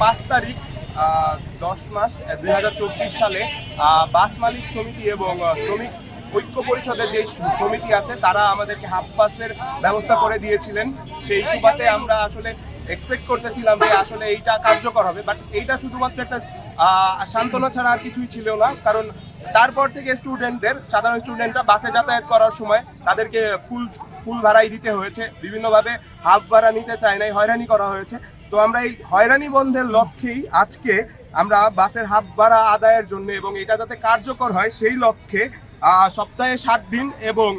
পাঁচ তারিখ দশ মাস দুই হাজার চব্বিশ সালে বাস মালিক সমিতি এবং শ্রমিক ঐক্য পরিষদের যে সমিতি আছে, তারা আমাদেরকে হাফ পাসের ব্যবস্থা করে দিয়েছিলেন। সেই সুবাদে আমরা আসলে এক্সপেক্ট করতেছিলাম যে আসলে এইটা কার্যকর হবে বাট এইটা শুধুমাত্র একটা সান্ত্বনা ছাড়া আর কিছুই ছিল না, কারণ তারপর থেকে স্টুডেন্টদের সাধারণ স্টুডেন্টরা বাসে যাতায়াত করার সময় তাদেরকে ফুল ফুল ভাড়াই দিতে হয়েছে। বিভিন্নভাবে হাফ ভাড়া নিতে চায় নাই, হয়রানি করা হয়েছে। তো আমরা এই হয়রানি বন্ধের লক্ষ্যেই আজকে আমরা বাসের হাফ ভাড়া আদায়ের জন্য এবং এটা যাতে কার্যকর হয় সেই লক্ষ্যে সপ্তাহে সাত দিন এবং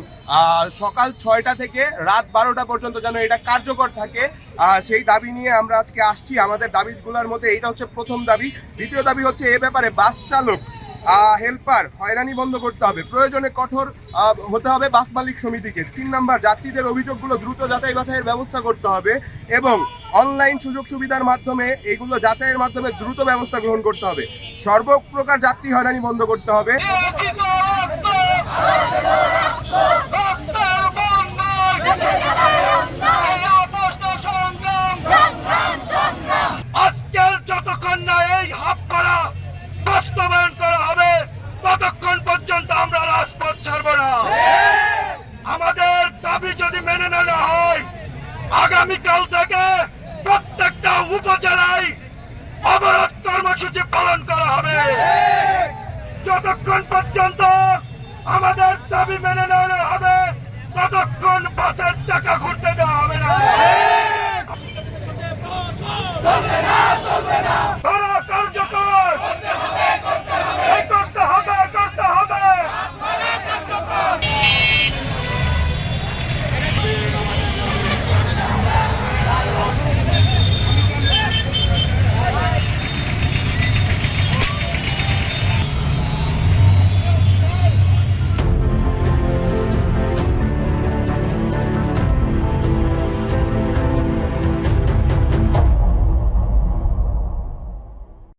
সকাল ছয়টা থেকে রাত বারোটা পর্যন্ত যেন এটা কার্যকর থাকে। সেই দাবি নিয়ে আমরা আজকে আসছি। আমাদের দাবিগুলোর মধ্যে এটা হচ্ছে প্রথম দাবি। দ্বিতীয় দাবি হচ্ছে এ ব্যাপারে বাস চালক হেল্পার হয়রানি বন্ধ করতে হবে। প্রয়োজনে কঠোর হতে হবে বাস মালিক সমিতিকে। তিন নাম্বার, যাত্রীদের অভিযোগগুলো দ্রুত যাচাই বাছাইয়ের ব্যবস্থা করতে হবে এবং অনলাইন সুযোগ সুবিধার মাধ্যমে এগুলো যাচাইয়ের মাধ্যমে দ্রুত ব্যবস্থা গ্রহণ করতে হবে। সর্বপ্রকার যাত্রী হয়রানি বন্ধ করতে হবে আজকের যতক্ষণ না এই হাত করা বাস্তবায়ন করা হবে ততক্ষণ পর্যন্ত আমরা রাজপথ ছাড়ব না। আমাদের দাবি যদি মেনে নেওয়া হয়, আগামীকাল থেকে প্রত্যেকটা উপজেলায় অবরোধ কর্মসূচি পালন করা হবে। যতক্ষণ পর্যন্ত আমাদের দাবি মেনে নেওয়া হবে, ততক্ষণ বাসের চাকা ঘুরতে